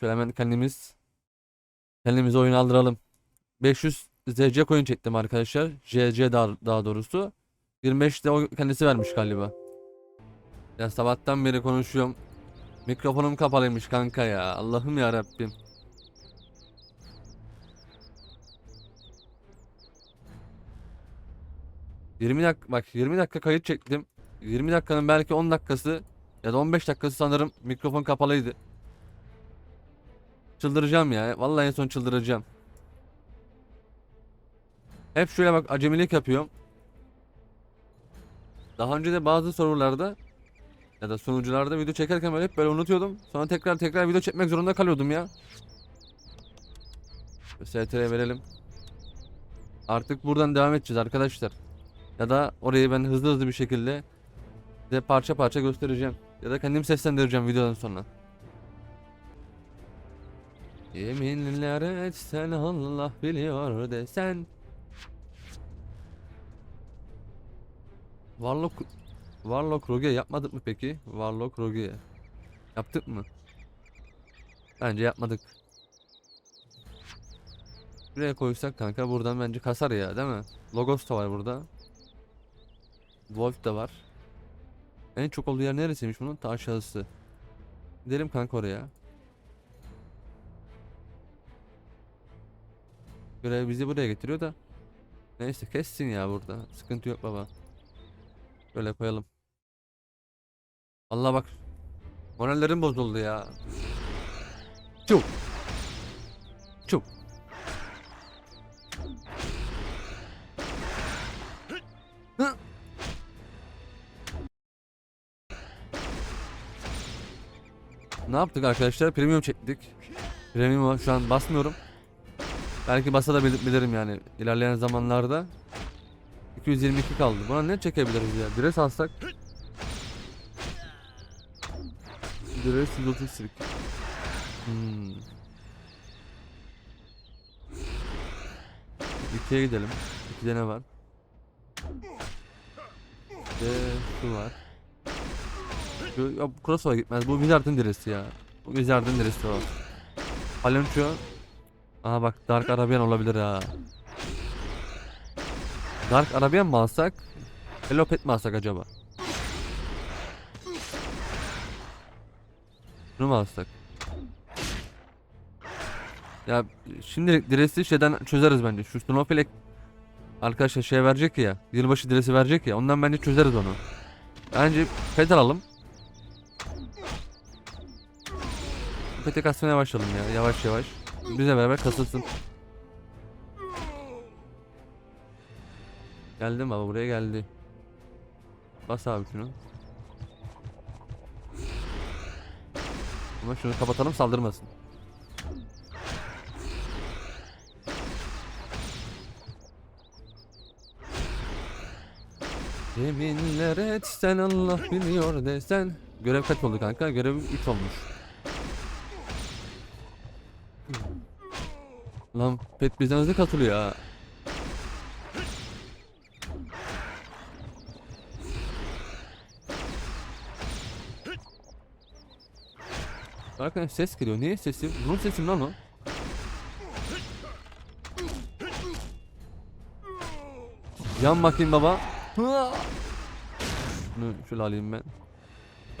Şöyle hemen kendimiz kendimize oyun aldıralım. 500 ZC coin çektim arkadaşlar. JC daha, daha doğrusu. 25 de o kendisi vermiş galiba. Ya sabahtan beri konuşuyorum. Mikrofonum kapalıymış kanka ya. Allah'ım ya Rabbim. ...20 dakika bak 20 dakika kayıt çektim. 20 dakikanın belki 10 dakikası ya da 15 dakikası sanırım mikrofon kapalıydı. Çıldıracağım ya. Vallahi en son çıldıracağım. Hep şöyle bak acemilik yapıyorum. Daha önce de bazı sorularda ya da sunucularda video çekerken böyle hep böyle unutuyordum. Sonra tekrar tekrar video çekmek zorunda kalıyordum ya. STR'ye verelim. Artık buradan devam edeceğiz arkadaşlar. Ya da orayı ben hızlı hızlı bir şekilde size parça parça göstereceğim. Ya da kendim seslendireceğim videodan sonra. Yeminler etsen Allah biliyor desen Warlock Warlock Rogue yapmadık mı peki? Warlock Rogue Yaptık mı? Bence yapmadık. Buraya koysak kanka buradan bence kasar ya değil mi? Logos da var burada. Wolf da var. En çok olduğu yer neresiymiş bunun? Ta aşağısı. Gidelim kanka oraya. Görev bizi buraya getiriyor da. Neyse kessin ya burada. Sıkıntı yok baba. Böyle koyalım. Allah bak. Morallerim bozuldu ya. Çuk. Hı. Ne yaptık arkadaşlar? Premium çektik. Premium şu an basmıyorum. Belki basa da bil- bilirim yani ilerleyen zamanlarda. 222 kaldı. Buna ne çekebiliriz ya? Dres alsak. Dres 130 sirk. Hmm. İkiye gidelim. İkide ne var? Ve şu var. Şu, ya bu crossover gitmez. Bu Wizard'ın diresi ya. Bu Wizard'ın diresi o. Palonço. Aha bak Dark Arabian olabilir ha. Dark Arabian mı alsak? Hello Pet mi alsak acaba? Bunu mu alsak? Ya şimdilik diresi şeyden çözeriz bence. Şu Snowflake arkadaşlar şey verecek ya. Yılbaşı diresi verecek ya. Ondan bence çözeriz onu. Bence pet alalım. Peti kasmaya başlayalım ya. Yavaş yavaş. Bizle beraber kasılsın. Geldi mi baba buraya geldi. Bas abi şunu. Ama şunu kapatalım saldırmasın. Yeminler etsen Allah biliyor desen. Görev kaç oldu kanka? Görevim 3 olmuş. Lan pet bizden hızlı katılıyor ha. Arkadaşlar ses geliyor. Niye sesi? Bunun sesi lan o? Yan bakayım baba. Şunu şöyle alayım ben.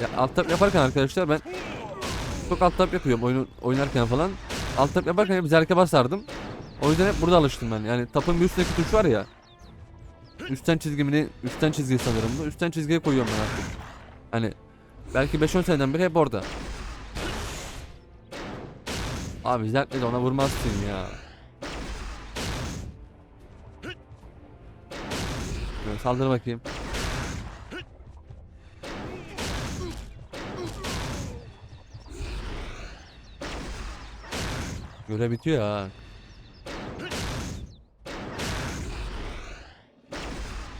Ya alt yaparken arkadaşlar ben çok alt tab yapıyorum oyunu oynarken falan. Alt tab yaparken hep zerke basardım. O yüzden hep burada alıştım ben. Yani tapın bir üstündeki tuş var ya. Üstten çizgimini, üstten çizgi sanırım bu. Üstten çizgiye koyuyorum ben artık. Hani belki 5-10 seneden beri hep orada. Abi zerkle de ona vurmazsın ya. Böyle saldır bakayım. Görev bitiyor ha.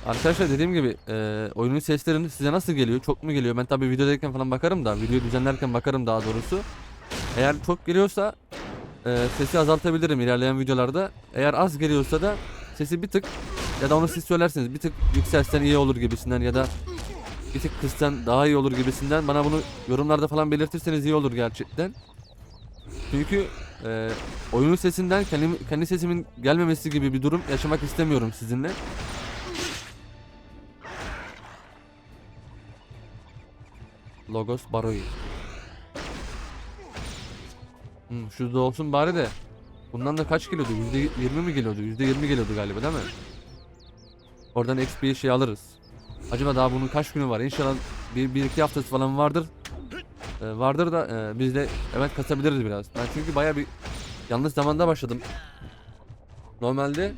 Arkadaşlar dediğim gibi e, oyunun seslerini size nasıl geliyor? Çok mu geliyor? Ben tabi videodayken falan bakarım da, videoyu düzenlerken bakarım daha doğrusu. Eğer çok geliyorsa e, sesi azaltabilirim ilerleyen videolarda. Eğer az geliyorsa da sesi bir tık ya da onu siz söylerseniz bir tık yükselsen iyi olur gibisinden ya da bir tık kıssan daha iyi olur gibisinden bana bunu yorumlarda falan belirtirseniz iyi olur gerçekten. Çünkü e, oyunun sesinden kendi, kendi sesimin gelmemesi gibi bir durum yaşamak istemiyorum sizinle. Logos Baroi. Hmm, şurada olsun bari de. Bundan da kaç geliyordu? %20 mi geliyordu? %20 geliyordu galiba değil mi? Oradan XP şey alırız. Acaba daha bunun kaç günü var? İnşallah bir, bir iki haftası falan vardır. Ee, vardır da e, biz de evet kasabiliriz biraz. Ben çünkü baya bir yanlış zamanda başladım. Normalde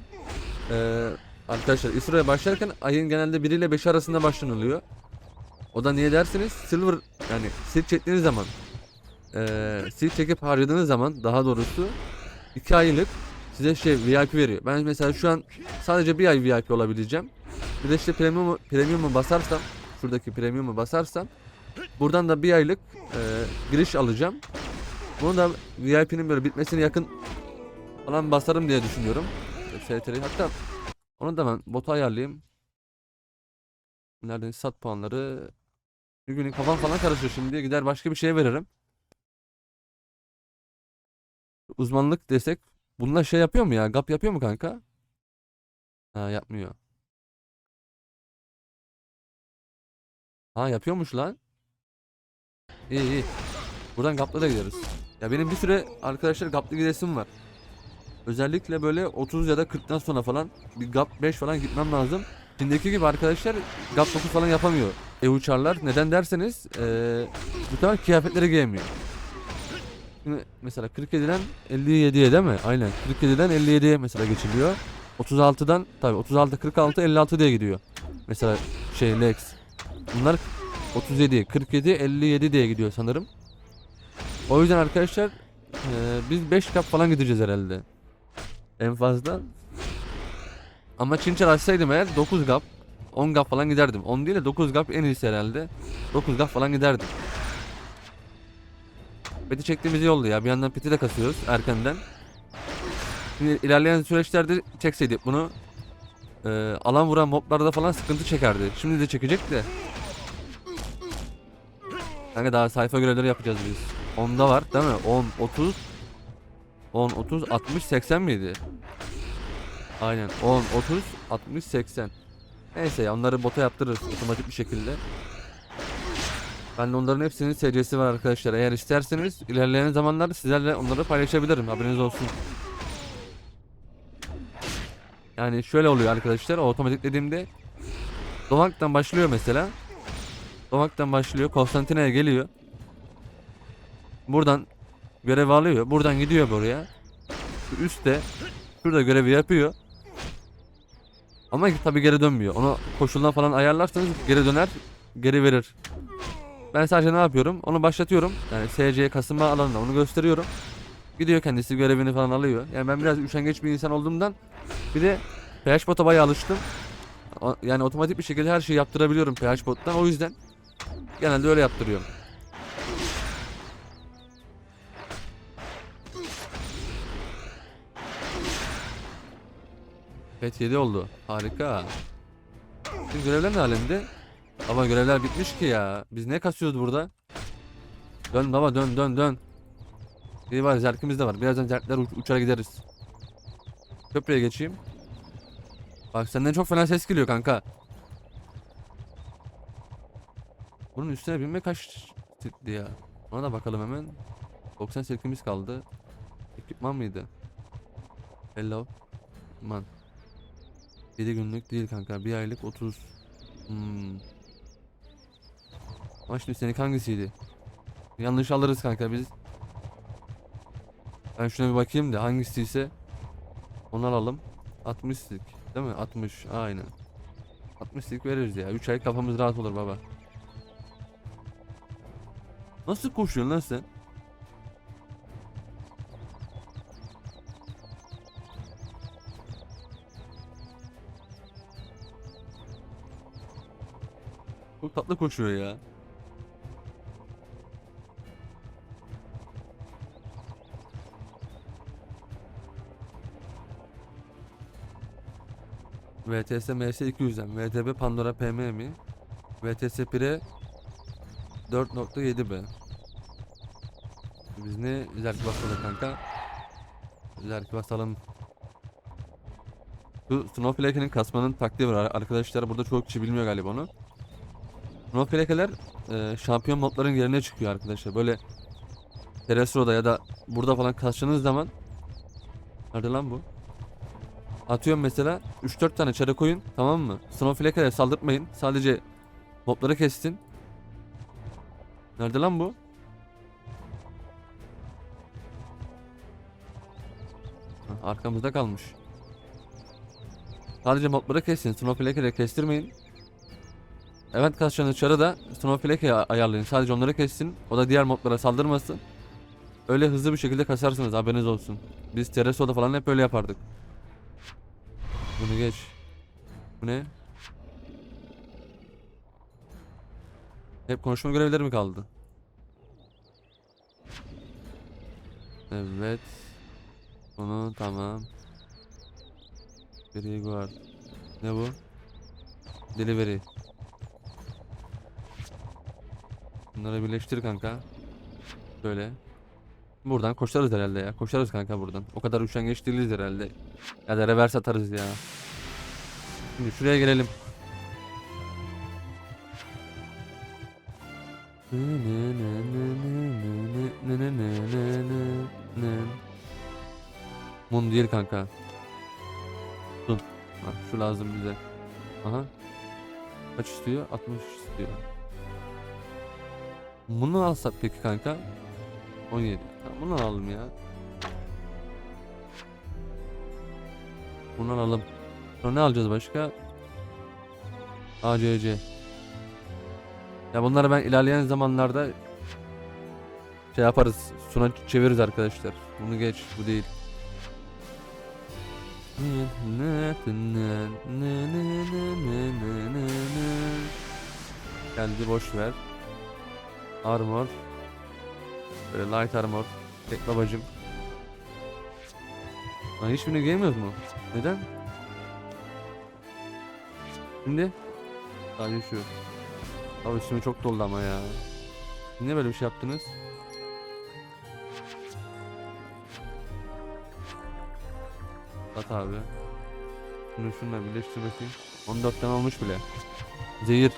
e, arkadaşlar İsro'ya başlarken ayın genelde 1 ile 5 arasında başlanılıyor. O da niye dersiniz? Silver yani sil çektiğiniz zaman e, sil çekip harcadığınız zaman daha doğrusu 2 aylık size şey VIP veriyor. Ben mesela şu an sadece bir ay VIP olabileceğim. Bir de işte premium premium'u basarsam şuradaki premium'u basarsam buradan da bir aylık e, giriş alacağım. Bunu da VIP'nin böyle bitmesine yakın falan basarım diye düşünüyorum. STR'yi hatta onu da ben bota ayarlayayım. Nereden sat puanları bir günün kafam falan karışıyor şimdi gider başka bir şeye veririm. Uzmanlık desek bununla şey yapıyor mu ya? Gap yapıyor mu kanka? Ha yapmıyor. Ha yapıyormuş lan. İyi iyi. Buradan Gap'la da gideriz. Ya benim bir süre arkadaşlar Gap'la gidesim var. Özellikle böyle 30 ya da 40'tan sonra falan bir Gap 5 falan gitmem lazım. Şimdiki gibi arkadaşlar Gap 9 falan yapamıyor. E uçarlar. Neden derseniz eee bu sefer kıyafetleri giyemiyor. Şimdi mesela 47'den 57'ye değil mi? Aynen. 47'den 57'ye mesela geçiliyor. 36'dan tabi 36 46 56 diye gidiyor. Mesela şey Lex. Bunlar 37, 47, 57 diye gidiyor sanırım. O yüzden arkadaşlar eee, biz 5 kap falan gideceğiz herhalde. En fazla. Ama Çinçer açsaydım eğer 9 gap 10 gap falan giderdim. 10 değil de 9 gap en iyisi herhalde. 9 gap falan giderdim. Peti çektiğimiz iyi ya. Bir yandan peti de kasıyoruz erkenden. Şimdi ilerleyen süreçlerde çekseydik bunu eee, alan vuran moblarda falan sıkıntı çekerdi. Şimdi de çekecek de. Kanka daha sayfa görevleri yapacağız biz. 10'da var değil mi? 10, 30 10, 30, 60, 80 miydi? Aynen 10, 30, 60, 80 Neyse ya onları bota yaptırırız otomatik bir şekilde. Ben de onların hepsinin SC'si var arkadaşlar. Eğer isterseniz ilerleyen zamanlarda sizlerle onları paylaşabilirim. Haberiniz olsun. Yani şöyle oluyor arkadaşlar. O otomatik dediğimde Domak'tan başlıyor mesela. Domak'tan başlıyor. Konstantina'ya geliyor. Buradan görev alıyor. Buradan gidiyor buraya. Şu üstte şurada görevi yapıyor. Ama tabi geri dönmüyor. Onu koşuldan falan ayarlarsanız geri döner, geri verir. Ben sadece ne yapıyorum? Onu başlatıyorum. Yani SC kasılma alanında onu gösteriyorum. Gidiyor kendisi görevini falan alıyor. Yani ben biraz üşengeç bir insan olduğumdan bir de PH bot'a bayağı alıştım. Yani otomatik bir şekilde her şeyi yaptırabiliyorum PH bot'tan. O yüzden genelde öyle yaptırıyorum. Evet 7 oldu. Harika. Şimdi görevler ne alemde? Baba görevler bitmiş ki ya. Biz ne kasıyoruz burada? Dön baba dön dön dön. İyi var zerkimiz de var. Birazdan zerkler uç gideriz. Köprüye geçeyim. Bak senden çok fena ses geliyor kanka. Bunun üstüne binme kaç titti ya. Ona da bakalım hemen. 90 silkimiz kaldı. Ekipman mıydı? Hello. Man. 7 günlük değil kanka. Bir aylık 30. Hmm. Ama şimdi senin hangisiydi? Yanlış alırız kanka biz. Ben şuna bir bakayım da hangisiyse onu alalım. 60 stik değil mi? 60 aynen. 60 stik veririz ya. 3 ay kafamız rahat olur baba. Nasıl koşuyorsun lan sen? Çok tatlı koşuyor ya. VTS MS 200'den VTB Pandora PM mi? VTS Pire 4.7 be. Biz ne zerk basalım kanka? Zerk basalım. Bu Snowflake'nin kasmanın taktiği var arkadaşlar. Burada çok kişi bilmiyor galiba onu. Snowflake'ler e, şampiyon modların yerine çıkıyor arkadaşlar. Böyle Teresro'da ya da burada falan kasçınız zaman Nerede lan bu? Atıyorum mesela 3-4 tane çare koyun tamam mı? Snowflake'e saldırtmayın. Sadece mobları kestin. Nerede lan bu? Arkamızda kalmış. Sadece mobları kessin. Snowflake'e kestirmeyin. Evet kasçanın çarı da Snowflake'e ayarlayın. Sadece onları kessin. O da diğer moblara saldırmasın. Öyle hızlı bir şekilde kasarsınız haberiniz olsun. Biz Tereso'da falan hep öyle yapardık. Bunu geç. Bu ne? Hep konuşma görevleri mi kaldı? Evet. Bunu tamam. Very good. Ne bu? Delivery. Bunları birleştir kanka. Böyle. Buradan koşarız herhalde ya. Koşarız kanka buradan. O kadar üşengeç değiliz herhalde. Ya da reverse atarız ya. Şimdi şuraya gelelim. Mum değil kanka. Dur. Ha, şu lazım bize. Aha. Kaç istiyor? 60 istiyor. Bunu alsak peki kanka? 17. Tamam, bunu alalım ya. Bunu alalım. Sonra ne alacağız başka? ACC. Ya bunları ben ilerleyen zamanlarda şey yaparız. Suna çeviririz arkadaşlar. Bunu geç. Bu değil. Geldi boş ver. Armor. Böyle light armor. Tek babacım. Lan hiçbirini giyemiyoruz mu? Neden? Şimdi? Sadece şu. Abi üstüme çok doldu ama ya. Niye böyle bir şey yaptınız? Abi. Şunu şununla birleştir bakayım. 14 tane olmuş bile. Zehir.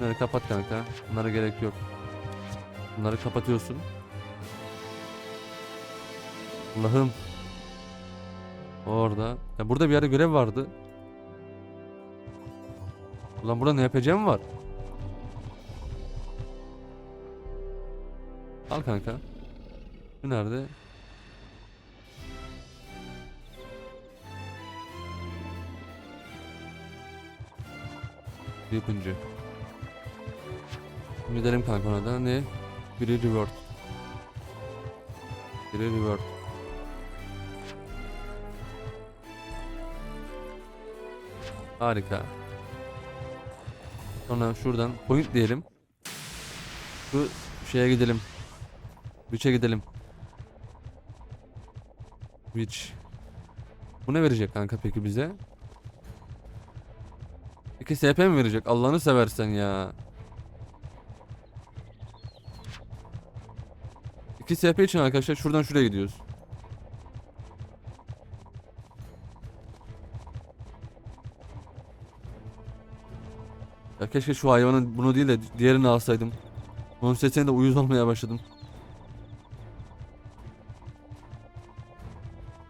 Bunları kapat kanka. Bunlara gerek yok. Bunları kapatıyorsun. Allah'ım. Orada. Ya burada bir yerde görev vardı. Ulan burada ne yapacağım var? Al kanka. Bu nerede? Yapıncı. Gidelim kanka da ne? Biri reward. Biri reward. Harika. Sonra şuradan point diyelim. Şu şeye gidelim. Witch'e gidelim. Witch. Bu ne verecek kanka peki bize? İki SP mi verecek? Allah'ını seversen ya. İki SP için arkadaşlar şuradan şuraya gidiyoruz. Ya keşke şu hayvanın bunu değil de diğerini alsaydım. Bunun sesine de uyuz olmaya başladım.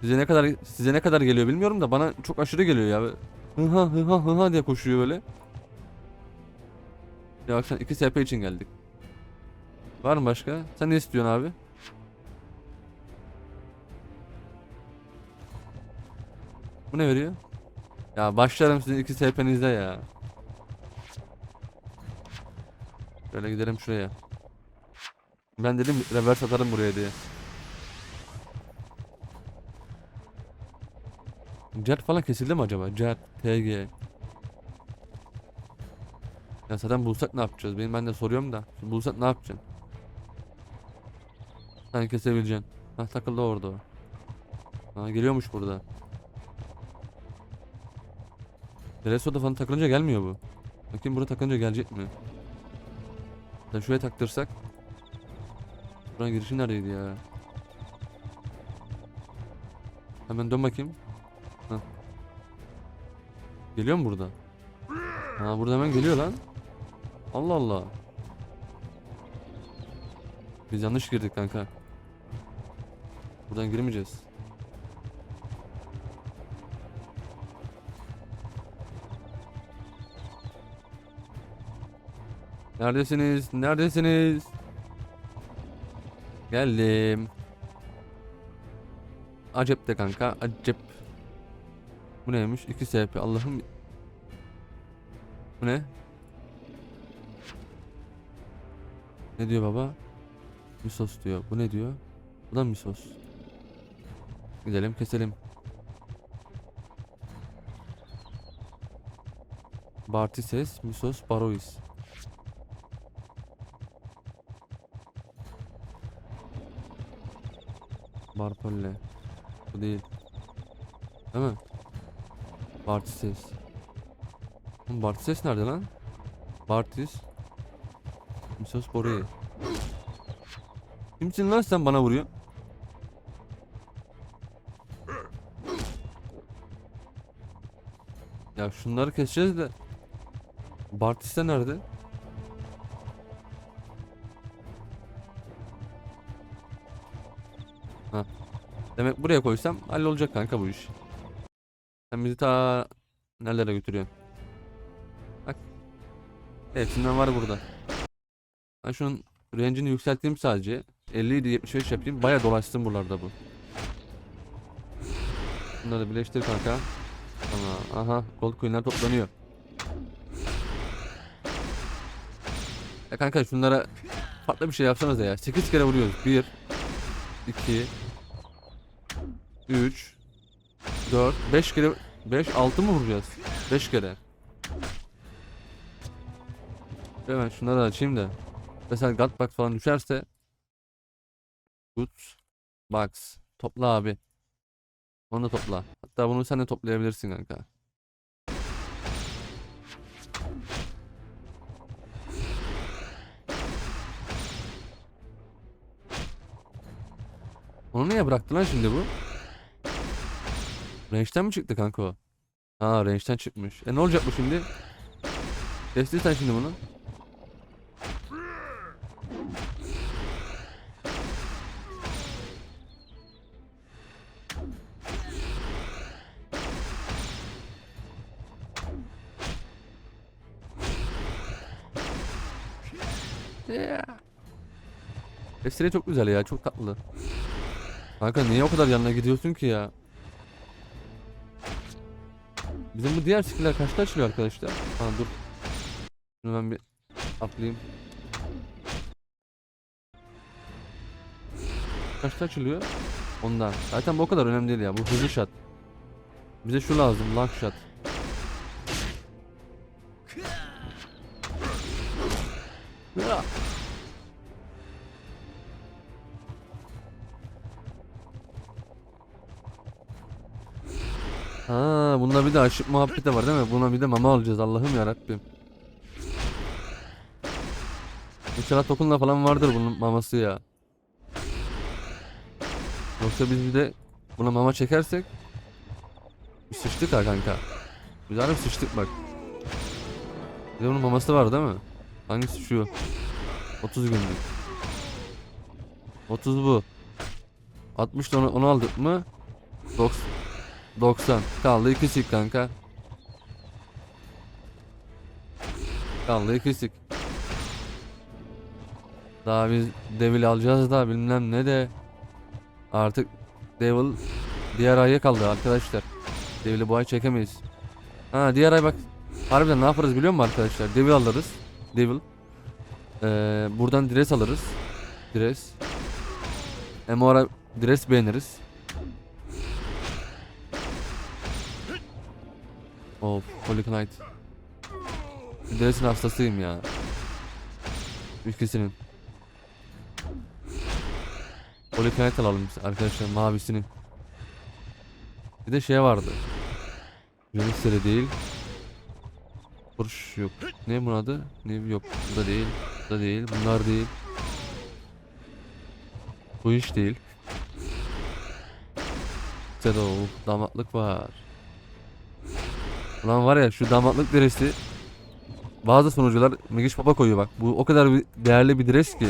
Size ne kadar size ne kadar geliyor bilmiyorum da bana çok aşırı geliyor ya. Hıha hıha hıha diye koşuyor böyle. Ya sen iki SP için geldik. Var mı başka? Sen ne istiyorsun abi? Bu ne veriyor? Ya başlarım sizin iki SP'nizde ya. Şöyle gidelim şuraya. Ben dedim reverse atarım buraya diye. Jet falan kesildi mi acaba? Jet, TG. Ya zaten bulsak ne yapacağız? Benim ben de soruyorum da. Bulsak ne yapacaksın? Sen kesebileceksin. Ha takıldı orada o. Ha geliyormuş burada. Reso'da falan takılınca gelmiyor bu. Bakayım burada takılınca gelecek mi? Sen şuraya taktırsak. Buranın girişi neredeydi ya? Hemen dön bakayım. Geliyor mu burada? Ha burada hemen geliyor lan. Allah Allah. Biz yanlış girdik kanka. Buradan girmeyeceğiz. Neredesiniz? Neredesiniz? Geldim. Acep de kanka. Acep. Bu neymiş? 2 SP. Allah'ım. Bu ne? Ne diyor baba? Misos diyor. Bu ne diyor? Bu da misos. Gidelim keselim. Bartises, Misos, Barois. Barpolle. Bu değil. Değil mi? Bartises. Oğlum Bartises nerede lan? Bartis. Misos Borei. Kimsin lan sen bana vuruyor? Ya şunları keseceğiz de. Bartis de nerede? Ha. Demek buraya koysam hallolacak kanka bu iş. Bizi ta nerelere götürüyorsun? Bak. Hepsinden var burada. Ben şunun range'ini yükselteyim sadece. 50 idi 75 yapayım. Baya dolaşsın buralarda bu. Bunları birleştir kanka. Tamam. Aha gold coin'ler toplanıyor. Ya kanka şunlara farklı bir şey yapsanız ya. 8 kere vuruyoruz. 1 2 3 4 5 kere 5 6 mı vuracağız? 5 kere. Hemen şunları açayım da. Mesela gut box falan düşerse Good box. Topla abi. Onu da topla. Hatta bunu sen de toplayabilirsin kanka. Onu niye bıraktı lan şimdi bu? Range'den mi çıktı kanka o? Ha range'den çıkmış. E ne olacak bu şimdi? Kestin sen şimdi bunu. Esire çok güzel ya çok tatlı. Kanka niye o kadar yanına gidiyorsun ki ya? Bizim bu diğer skiller kaçta açılıyor arkadaşlar? Ha dur. Şunu ben bir atlayayım. Kaçta açılıyor? Ondan. Zaten bu o kadar önemli değil ya. Bu hızlı shot. Bize şu lazım. Long shot. Aşık muhabbeti var değil mi? Buna bir de mama alacağız Allah'ım ya Rabbim. İnşallah tokunla falan vardır bunun maması ya. Yoksa biz bir de buna mama çekersek bir sıçtık ha kanka. Biz harbi sıçtık bak. Bir de bunun maması var değil mi? Hangisi şu? 30 günlük. 30 bu. 60 da onu, onu aldık mı? 90. 90. Kaldı 2 sik kanka. Kaldı 2 sik. Daha biz Devil alacağız da bilmem ne de. Artık Devil diğer aya kaldı arkadaşlar. Devil'i bu ay çekemeyiz. Ha diğer ay bak. Harbiden ne yaparız biliyor musun arkadaşlar? Devil alırız. Devil. Ee, buradan Dres alırız. Dres. Hem o ara Dres beğeniriz. Of, Holy Knight. Dres'in hastasıyım ya. Ülkesinin. Holy Knight alalım biz arkadaşlar mavisini. Bir de şey vardı. Yunusları değil. Burş yok. Ne bunun adı? Ne yok. Bu da değil. Bu da değil. Bunlar değil. Bu iş değil. Shadow damatlık var. Ulan var ya şu damatlık dresi bazı sunucular Megiş Papa koyuyor bak. Bu o kadar bir değerli bir dres ki.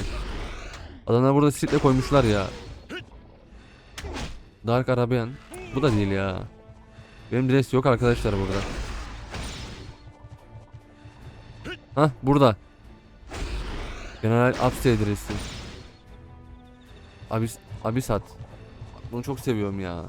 Adamlar burada sitle koymuşlar ya. Dark Arabian. Bu da değil ya. Benim dres yok arkadaşlar burada. Hah burada. General Abstey dresi. Abis, Abisat. Bunu çok seviyorum ya.